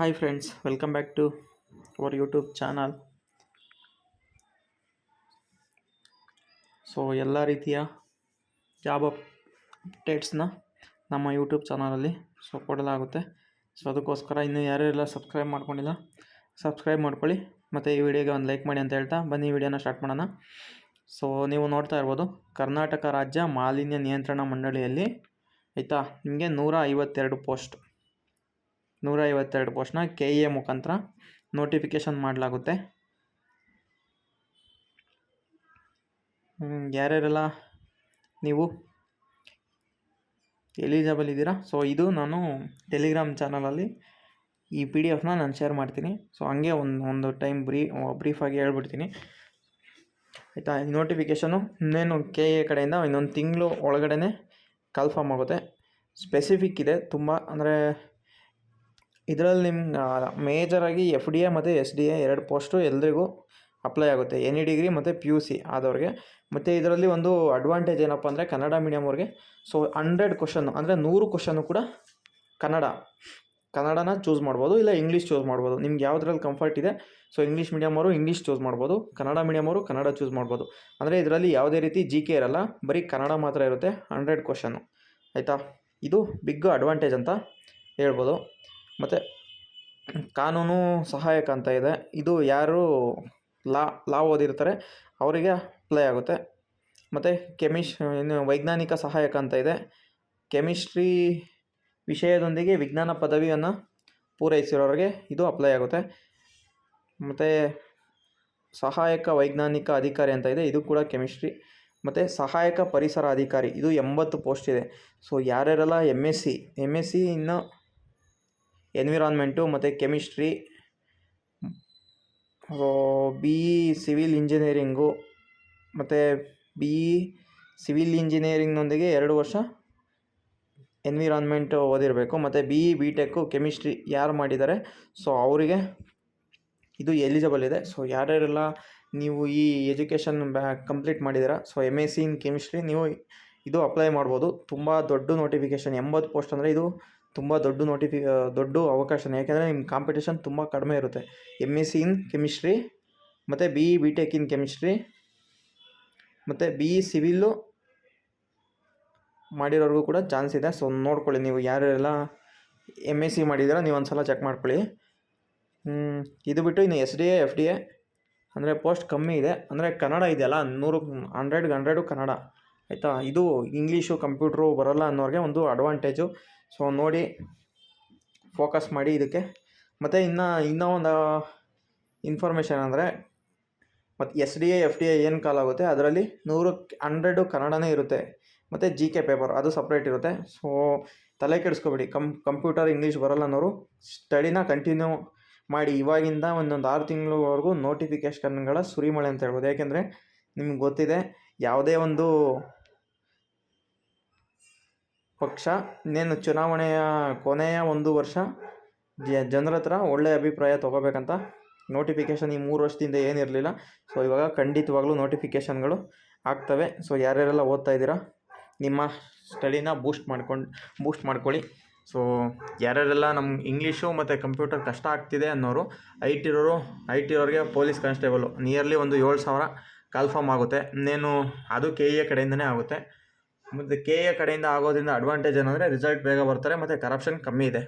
Hi friends welcome back to our YouTube channel so ಎಲ್ಲ ರೀತಿಯ job ಅಪ್ಡೇಟ್ಸ್ನ ನಮ್ಮ YouTube ಚಾನಲಲ್ಲಿ ಸೊ ಕೊಡಲಾಗುತ್ತೆ. ಸೊ ಅದಕ್ಕೋಸ್ಕರ ಇನ್ನೂ ಯಾರ್ಯಾರೆಲ್ಲ ಸಬ್ಸ್ಕ್ರೈಬ್ ಮಾಡ್ಕೊಂಡಿಲ್ಲ ಸಬ್ಸ್ಕ್ರೈಬ್ ಮಾಡ್ಕೊಳ್ಳಿ. ಮತ್ತು ಈ ವಿಡಿಯೋಗೆ ಒಂದು ಲೈಕ್ ಮಾಡಿ ಅಂತ ಹೇಳ್ತಾ ಬನ್ನಿ ವಿಡಿಯೋನ ಸ್ಟಾರ್ಟ್ ಮಾಡೋಣ. ಸೊ ನೀವು ನೋಡ್ತಾ ಇರ್ಬೋದು, ಕರ್ನಾಟಕ ರಾಜ್ಯ ಮಾಲಿನ್ಯ ನಿಯಂತ್ರಣ ಮಂಡಳಿಯಲ್ಲಿ, ಆಯಿತಾ? ನಿಮಗೆ ನೂರ ಐವತ್ತೆರಡು ಪೋಸ್ಟ್ ನೂರ ಐವತ್ತೆರಡು ಪೋಸ್ಟ್ನ ಕೆ ಎ ಮುಖಾಂತರ ನೋಟಿಫಿಕೇಷನ್ ಮಾಡಲಾಗುತ್ತೆ. ಯಾರ್ಯಾರೆಲ್ಲ ನೀವು ಎಲಿಜಿಬಲ್ ಇದ್ದೀರಾ? ಸೊ ಇದು ನಾನು ಟೆಲಿಗ್ರಾಮ್ ಚಾನಲಲ್ಲಿ ಈ ಪಿ ಡಿ ಎಫ್ನ ನಾನು ಶೇರ್ ಮಾಡ್ತೀನಿ. ಸೊ ಹಂಗೆ ಒಂದು ಒಂದು ಟೈಮ್ ಬ್ರೀ ಬ್ರೀಫಾಗಿ ಹೇಳ್ಬಿಡ್ತೀನಿ. ಆಯಿತಾ? ನೋಟಿಫಿಕೇಷನು ಇನ್ನೇನು ಕೆ ಎ ಕಡೆಯಿಂದ ಇನ್ನೊಂದು ತಿಂಗಳು ಒಳಗಡೆ ಕನ್ಫರ್ಮ್ ಆಗುತ್ತೆ. ಸ್ಪೆಸಿಫಿಕ್ ಇದೆ, ತುಂಬ, ಅಂದರೆ ಇದರಲ್ಲಿ ನಿಮ್ಮ ಮೇಜರಾಗಿ ಎಫ್ ಡಿ ಎ ಮತ್ತು ಎಸ್ ಡಿ ಎ ಎರಡು ಪೋಸ್ಟು ಎಲ್ರಿಗೂ ಅಪ್ಲೈ ಆಗುತ್ತೆ. ಎನ್ ಇ ಡಿಗ್ರಿ ಮತ್ತು ಪಿ ಯು ಸಿ ಆದವ್ರಿಗೆ. ಮತ್ತು ಇದರಲ್ಲಿ ಒಂದು ಅಡ್ವಾಂಟೇಜ್ ಏನಪ್ಪ ಅಂದರೆ ಕನ್ನಡ ಮೀಡಿಯಮ್ ಅವ್ರಿಗೆ. ಸೊ ಹಂಡ್ರೆಡ್ ಕ್ವಶನ್ನು ಅಂದರೆ ನೂರು ಕ್ವಶನ್ನು ಕೂಡ ಕನ್ನಡ. ಕನ್ನಡನ ಚೂಸ್ ಮಾಡ್ಬೋದು, ಇಲ್ಲ ಇಂಗ್ಲೀಷ್ ಚೂಸ್ ಮಾಡ್ಬೋದು. ನಿಮ್ಗೆ ಯಾವುದ್ರಲ್ಲಿ ಕಂಫರ್ಟ್ ಇದೆ ಸೊ ಇಂಗ್ಲೀಷ್ ಮೀಡಿಯಮ್ ಅವರು ಇಂಗ್ಲೀಷ್ ಚೂಸ್ ಮಾಡ್ಬೋದು, ಕನ್ನಡ ಮೀಡಿಯಮ್ ಅವರು ಕನ್ನಡ ಚೂಸ್ ಮಾಡ್ಬೋದು. ಅಂದರೆ ಇದರಲ್ಲಿ ಯಾವುದೇ ರೀತಿ ಜಿ ಕೆ ಇರಲ್ಲ, ಬರೀ ಕನ್ನಡ ಮಾತ್ರ ಇರುತ್ತೆ ಹಂಡ್ರೆಡ್ ಕ್ವಶನ್ನು ಆಯಿತಾ? ಇದು ಬಿಗ್ ಅಡ್ವಾಂಟೇಜ್ ಅಂತ ಹೇಳ್ಬೋದು. ಮತ್ತು ಕಾನೂನು ಸಹಾಯಕ ಅಂತ ಇದೆ. ಇದು ಯಾರು ಲಾ ಲಾ ಓದಿರ್ತಾರೆ, ಅವರಿಗೆ ಅಪ್ಲೈ ಆಗುತ್ತೆ. ಮತ್ತು ಕೆಮಿಶ್ ಇನ್ನು ವೈಜ್ಞಾನಿಕ ಸಹಾಯಕ ಅಂತ ಇದೆ. ಕೆಮಿಸ್ಟ್ರಿ ವಿಷಯದೊಂದಿಗೆ ವಿಜ್ಞಾನ ಪದವಿಯನ್ನು ಪೂರೈಸಿರೋರಿಗೆ ಇದು ಅಪ್ಲೈ ಆಗುತ್ತೆ. ಮತ್ತು ಸಹಾಯಕ ವೈಜ್ಞಾನಿಕ ಅಧಿಕಾರಿ ಅಂತ ಇದೆ. ಇದು ಕೂಡ ಕೆಮಿಸ್ಟ್ರಿ. ಮತ್ತು ಸಹಾಯಕ ಪರಿಸರ ಅಧಿಕಾರಿ. ಇದು ಎಂಬತ್ತು ಪೋಸ್ಟ್ ಇದೆ. So ಯಾರ್ಯಾರೆಲ್ಲ M S C M S C ಇನ್ನು ಎನ್ವಿರಾನ್ಮೆಂಟು ಮತ್ತು chemistry B E civil engineering, ಮತ್ತು ಬಿ ಇ ಸಿವಿಲ್ ಇಂಜಿನಿಯರಿಂಗ್ನೊಂದಿಗೆ ಎರಡು ವರ್ಷ ಎನ್ವಿರಾನ್ಮೆಂಟು ಓದಿರಬೇಕು. ಮತ್ತು B E B tech chemistry ಯಾರು ಮಾಡಿದ್ದಾರೆ, ಸೊ ಅವರಿಗೆ ಇದು ಎಲಿಜಿಬಲ್ ಇದೆ. ಸೊ ಯಾರ್ಯಾರೆಲ್ಲ ನೀವು ಈ ಎಜುಕೇಷನ್ ಬ್ಯಾ ಕಂಪ್ಲೀಟ್ ಮಾಡಿದ್ದೀರಾ, so M S C in chemistry ನೀವು ಇದು ಅಪ್ಲೈ ಮಾಡ್ಬೋದು. ತುಂಬ ದೊಡ್ಡ ನೋಟಿಫಿಕೇಷನ್, ಎಂಬತ್ತು ಪೋಸ್ಟ್ ಅಂದರೆ ಇದು ತುಂಬ ದೊಡ್ಡ ನೋಟಿಫಿ ದೊಡ್ಡ ಅವಕಾಶನೇ. ಯಾಕೆಂದರೆ ನಿಮ್ಮ ಕಾಂಪಿಟೇಷನ್ ತುಂಬ ಕಡಿಮೆ ಇರುತ್ತೆ. M S C in chemistry ಮತ್ತು B E B tech in chemistry ಮತ್ತು ಬಿ ಇ ಸಿವಿಲ್ಲು ಮಾಡಿರೋರಿಗೂ ಕೂಡ ಚಾನ್ಸ್ ಇದೆ. ಸೊ ನೋಡ್ಕೊಳ್ಳಿ ನೀವು ಯಾರೆಲ್ಲ ಎಂ ಎಸ್ ಸಿ ಮಾಡಿದ್ದೀರಾ, ನೀವು ಒಂದು ಸಲ ಚೆಕ್ ಮಾಡ್ಕೊಳ್ಳಿ ಇದು ಬಿಟ್ಟು ಇನ್ನು S D A F D A ಅಂದರೆ ಪೋಸ್ಟ್ ಕಮ್ಮಿ ಇದೆ. ಅಂದರೆ ಕನ್ನಡ ಇದೆಯಲ್ಲ, ನೂರು ಹಂಡ್ರೆಡ್ಗೆ ಹಂಡ್ರೆಡು ಕನ್ನಡ. ಆಯಿತಾ? ಇದು ಇಂಗ್ಲೀಷು ಕಂಪ್ಯೂಟ್ರು ಬರೋಲ್ಲ ಅನ್ನೋರಿಗೆ ಒಂದು ಅಡ್ವಾಂಟೇಜು ಸೊ ನೋಡಿ ಫೋಕಸ್ ಮಾಡಿ ಇದಕ್ಕೆ. ಮತ್ತು ಇನ್ನು, ಇನ್ನೂ ಒಂದು ಇನ್ಫಾರ್ಮೇಷನ್ ಅಂದರೆ ಮತ್ತು S D A F D A ಏನು ಕಾಲಾಗುತ್ತೆ ಅದರಲ್ಲಿ ನೂರು ಹಂಡ್ರೆಡು ಕನ್ನಡನೇ ಇರುತ್ತೆ. ಮತ್ತು ಜಿ ಕೆ ಪೇಪರ್ ಅದು ಸಪ್ರೇಟ್ ಇರುತ್ತೆ. ಸೊ ತಲೆ ಕೆಡಿಸ್ಕೊಬೇಡಿ. ಕಂ ಕಂಪ್ಯೂಟರ್ ಇಂಗ್ಲೀಷ್ ಬರೋಲ್ಲ ಅನ್ನೋರು ಸ್ಟಡಿನ ಕಂಟಿನ್ಯೂ ಮಾಡಿ. ಇವಾಗಿಂದ ಒಂದೊಂದು ಆರು ತಿಂಗಳವರೆಗೂ ನೋಟಿಫಿಕೇಷನ್ಗಳ ಸುರಿಮಳೆ ಅಂತ ಹೇಳ್ಬೋದು. ಯಾಕೆಂದರೆ, ನಿಮ್ಗೆ ಗೊತ್ತಿದೆ, ಯಾವುದೇ ಒಂದು ಪಕ್ಷ, ಇನ್ನೇನು ಚುನಾವಣೆಯ ಕೊನೆಯ ಒಂದು ವರ್ಷ ಜನರ ಹತ್ರ ಒಳ್ಳೆಯ ಅಭಿಪ್ರಾಯ ತೊಗೋಬೇಕಂತ ನೋಟಿಫಿಕೇಷನ್ ಈ ಮೂರು ವರ್ಷದಿಂದ ಏನಿರಲಿಲ್ಲ. ಸೊ ಇವಾಗ ಖಂಡಿತವಾಗ್ಲೂ ನೋಟಿಫಿಕೇಷನ್ಗಳು ಆಗ್ತವೆ. ಸೊ ಯಾರ್ಯಾರೆಲ್ಲ ಓದ್ತಾ ಇದ್ದೀರಾ, ನಿಮ್ಮ ಸ್ಟಡಿನ ಬೂಸ್ಟ್ ಮಾಡ್ಕೊಂಡು ಬೂಸ್ಟ್ ಮಾಡ್ಕೊಳ್ಳಿ. ಸೊ ಯಾರ್ಯಾರೆಲ್ಲ ನಮ್ಮ ಇಂಗ್ಲೀಷು ಮತ್ತು ಕಂಪ್ಯೂಟರ್ ಕಷ್ಟ ಆಗ್ತಿದೆ ಅನ್ನೋರು ಐ ಟಿರೋರು ಐ ಟಿರೋರಿಗೆ ಪೊಲೀಸ್ ಕಾನ್ಸ್ಟೇಬಲು ನಿಯರ್ಲಿ ಒಂದು ಏಳು ಸಾವಿರ ಕಾಲ್ಫಾರ್ಮ್ ಆಗುತ್ತೆ. ಇನ್ನೇನು, ಅದು ಕೆ ಎ ಕಡೆಯಿಂದನೇ ಆಗುತ್ತೆ. ಮತ್ತು ಕೆ ಎ ಕಡೆಯಿಂದ ಆಗೋದ್ರಿಂದ ಅಡ್ವಾಂಟೇಜ್ ಏನಂದರೆ ರಿಸಲ್ಟ್ ಬೇಗ ಬರ್ತಾರೆ ಮತ್ತು ಕರಪ್ಷನ್ ಕಮ್ಮಿ ಇದೆ.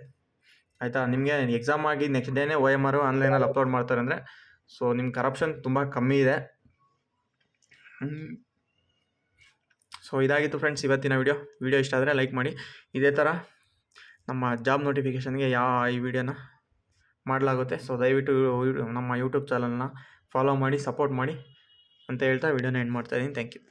ಆಯಿತಾ? ನಿಮಗೆ ಎಕ್ಸಾಮ್ ಆಗಿ ನೆಕ್ಸ್ಟ್ ಡೇನೇ ಒ ಎಂ ಆರು ಆನ್ಲೈನಲ್ಲಿ ಅಪ್ಲೋಡ್ ಮಾಡ್ತಾರೆ ಅಂದರೆ ಸೊ ನಿಮ್ಮ ಕರಪ್ಷನ್ ತುಂಬ ಕಮ್ಮಿ ಇದೆ. ಸೊ ಇದಾಗಿತ್ತು ಫ್ರೆಂಡ್ಸ್ ಇವತ್ತಿನ ವಿಡಿಯೋ ವಿಡಿಯೋ ಇಷ್ಟ ಆದರೆ ಲೈಕ್ ಮಾಡಿ. ಇದೇ ಥರ ನಮ್ಮ ಜಾಬ್ ನೋಟಿಫಿಕೇಷನ್ಗೆ ಯಾವ ಈ ವಿಡಿಯೋನ ಮಾಡಲಾಗುತ್ತೆ. ಸೊ ದಯವಿಟ್ಟು ನಮ್ಮ ಯೂಟ್ಯೂಬ್ ಚಾನಲ್ನ ಫಾಲೋ ಮಾಡಿ ಸಪೋರ್ಟ್ ಮಾಡಿ ಅಂತ ಹೇಳ್ತಾ ವಿಡಿಯೋನ ಎಂಡ್ ಮಾಡ್ತಾಯಿದ್ದೀನಿ ಥ್ಯಾಂಕ್ ಯು